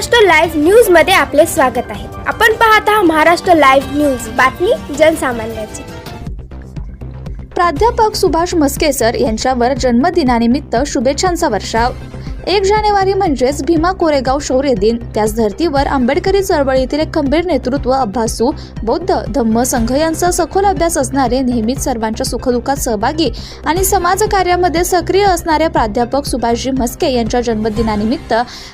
Maharashtra live न्यूजमध्ये आपले स्वागत आहे. आपण पाहत आहात महाराष्ट्र लाईव्ह न्यूज. बातमी जनसामान्याची. प्राध्यापक सुभाष मस्केसर यांच्यावर जन्मदिनानिमित्त शुभेच्छांचा वर्षाव. एक जानेवारी म्हणजेच भीमा कोरेगाव शौर्य दिन. त्याच धर्तीवर आंबेडकरी चळवळीतील एक खंबीर नेतृत्व अभ्यासू बौद्ध धम्म संघ यांचा सखोल अभ्यास असणारे नेहमीच सर्वांच्या सुखदुःखात सहभागी आणि समाजकार्यामध्ये सक्रिय असणारे प्राध्यापक सुभाषजी म्हस्के यांच्या जन्मदिनानिमित्त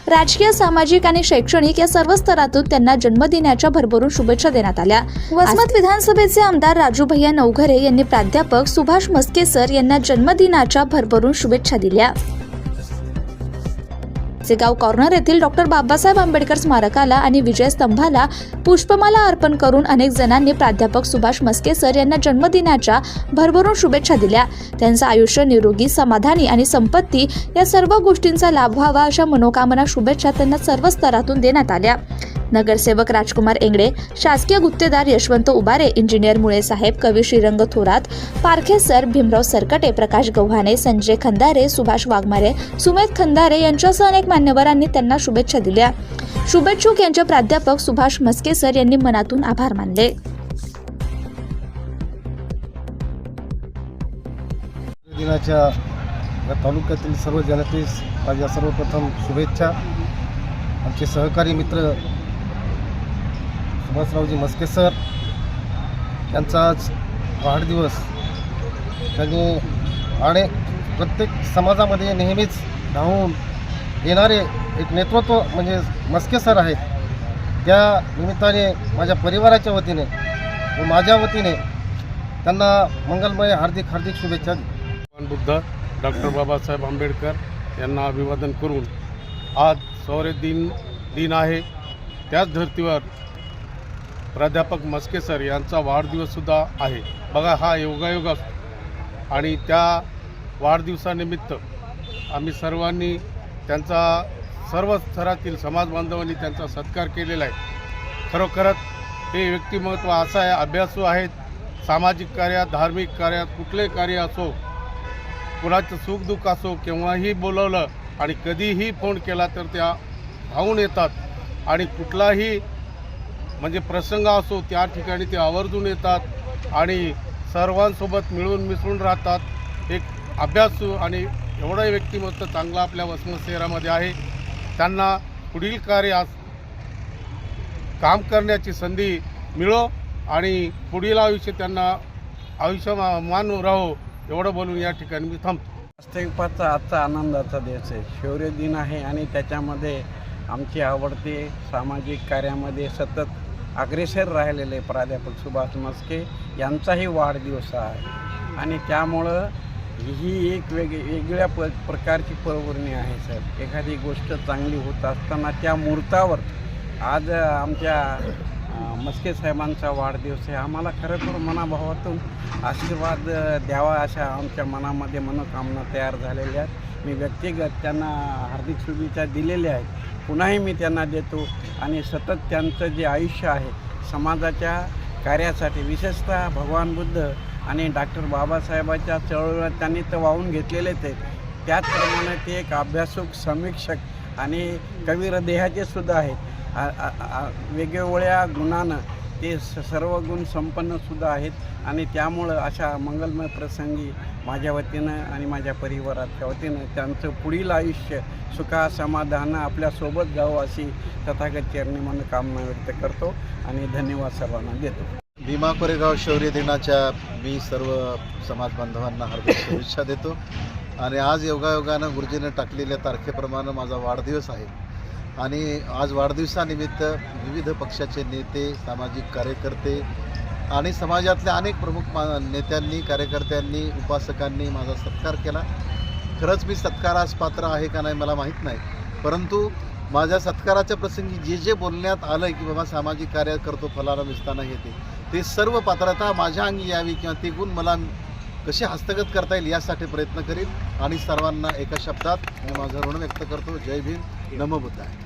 राजकीय सामाजिक आणि शैक्षणिक या सर्व स्तरातून त्यांना जन्मदिनाच्या भरभरून शुभेच्छा देण्यात आल्या. वसमत विधानसभेचे आमदार राजू भैया नवघरे यांनी प्राध्यापक सुभाष म्हस्के सर यांना जन्मदिनाच्या भरभरून शुभेच्छा दिल्या. गाव कॉर्नर येथील डॉक्टर बाबासाहेब आंबेडकर स्मारकाला आणि विजय स्तंभाला पुष्पमाला अर्पण करून अनेक जणांनी प्राध्यापक सुभाष मस्के सर यांना जन्मदिनाच्या भरभरून शुभेच्छा दिल्या. त्यांचं आयुष्य निरोगी समाधानी आणि संपत्ती या सर्व गोष्टींचा लाभ व्हावा अशा मनोकामना शुभेच्छा त्यांना सर्व स्तरातून देण्यात आल्या. नगरसेवक राजकुमार एंगडे शासकीय गुत्तेदार यशवंत उबारे इंजिनियर मुळे साहेब कवी श्रीरंग थोरात पारखे सर भीमराव सरकटे प्रकाश गव्हाणे संजय खंदारे सुभाष वाघमारे सुमेध खंदारे यांच्यासह अनेक मान्यवरांनी त्यांना शुभेच्छा दिल्या. शुभेच्छुक यांचे प्राध्यापक सुभाष मस्के सर यांनी मनातून आभार मानले. दिनाच्या या तालुक्यातील सर्व जनतेस माझ्या सर्वप्रथम शुभेच्छा. आमचे सहकारी मित्र सुभाषरावजी मस्के सर यांचा आज वाढदिवस. त्यांनी आणि प्रत्येक समाजामध्ये नेहमीच धावून येणारे एक नेतृत्व म्हणजे मस्के सर आहेत. त्या निमित्ताने माझ्या परिवाराच्या वतीने व माझ्या वतीने त्यांना मंगलमय हार्दिक हार्दिक शुभेच्छा बुद्ध डॉक्टर बाबासाहेब आंबेडकर यांना अभिवादन करून आज सौर्य दिन दिन आहे. त्याच धर्तीवर प्राध्यापक मस्के सर यांचा वाढदिवससुद्धा आहे. बघा हा योगायोग असतो आणि त्या वाढदिवसानिमित्त आम्ही सर्वांनी त्यांचा सर्व स्तरातील समाज बांधवांनी त्यांचा सत्कार केलेला आहे. खरोखरच हे व्यक्तिमत्व असं आहे अभ्यासू आहेत. सामाजिक कार्यात धार्मिक कार्यात कुठले कार्य असो कुणाचं सुखदुःख असो केव्हाही बोलवलं आणि कधीही फोन केला तर त्या धावून येतात. आणि कुठलाही म्हणजे प्रसंग असो त्या ठिकाणी ते आवर्जून येतात आणि सर्वांसोबत मिळून मिसळून राहतात. एक अभ्यासू आणि एवढं व्यक्तिमत्व चांगलं आपल्या वसमत शहरामध्ये आहे. त्यांना पुढील कार्यास काम करण्याची संधी मिळो आणि पुढील आयुष्य त्यांना आयुष्य मान राहो एवढं बोलून या ठिकाणी मी थांबतो. वास्तविकपाचा आजचा आनंदाचा दिवस आहे. शौर्य दिन आहे आणि त्याच्यामध्ये आमची आवडते सामाजिक कार्यामध्ये सतत अग्रेसर राहिलेले प्राध्यापक सुभाष मस्के यांचाही वाढदिवस आहे. आणि त्यामुळं ही एक वेग वेगळ्या प प्रकारची पर्वणी आहे सर. एखादी गोष्ट चांगली होत असताना त्या मुहूर्तावर आज आमच्या मस्के साहेबांचा वाढदिवस आहे. आम्हाला खरोखर मनाभावातून आशीर्वाद द्यावा अशा आमच्या मनामध्ये मनोकामना तयार झालेल्या आहेत. मी व्यक्तिगत त्यांना हार्दिक शुभेच्छा दिलेल्या आहेत. पुन्हाही मी त्यांना देतो. आणि सतत त्यांचं जे आयुष्य आहे समाजाच्या कार्यासाठी विशेषतः भगवान बुद्ध आणि डॉक्टर बाबासाहेबाच्या चळवळीला त्यांनी तर वाहून घेतलेले ते. त्याचप्रमाणे ते एक अभ्यासक समीक्षक आणि कवीर देहाचे सुद्धा आहेत. वेगवेगळ्या गुणानं ते स- सर्व गुण संपन्नसुद्धा आहेत आणि त्यामुळं अशा मंगलमय प्रसंगी माझ्या वतीनं आणि माझ्या परिवाराच्या वतीनं त्यांचं पुढील आयुष्य सुखा समाधानं आपल्यासोबत जावं अशी तथागत चरणी म्हणून कामना व्यक्त करतो आणि धन्यवाद सर्वांना देतो. भीमा कोरेगाव शौर्य दिनाच्या मी सर्व समाज बांधवांना हार्दिक शुभेच्छा देतो. आणि आज योगायोगानं गुरुजीनं टाकलेल्या तारखेप्रमाणे माझा वाढदिवस आहे. आणि आज वाढदिवसानिमित्त विविध पक्षाचे नेते सामाजिक कार्यकर्ते आणि समाजातल्या अनेक प्रमुख मा नेत्यांनी कार्यकर्त्यांनी उपासकांनी माझा सत्कार केला. खरंच मी सत्कारास पात्र आहे का नाही मला माहीत नाही. परंतु माझ्या सत्काराच्या प्रसंगी जे जे बोलण्यात आलं की बाबा सामाजिक कार्य करतो फलाना विस्ताना येते ते सर्व पात्रता माझ्या अंगी यावी किंवा ते गुण मला कसे हस्तगत करता येईल यासाठी प्रयत्न करीन. आणि सर्वांना एका शब्दात मी माझं ऋण व्यक्त करतो. जय भीम. नमो आहे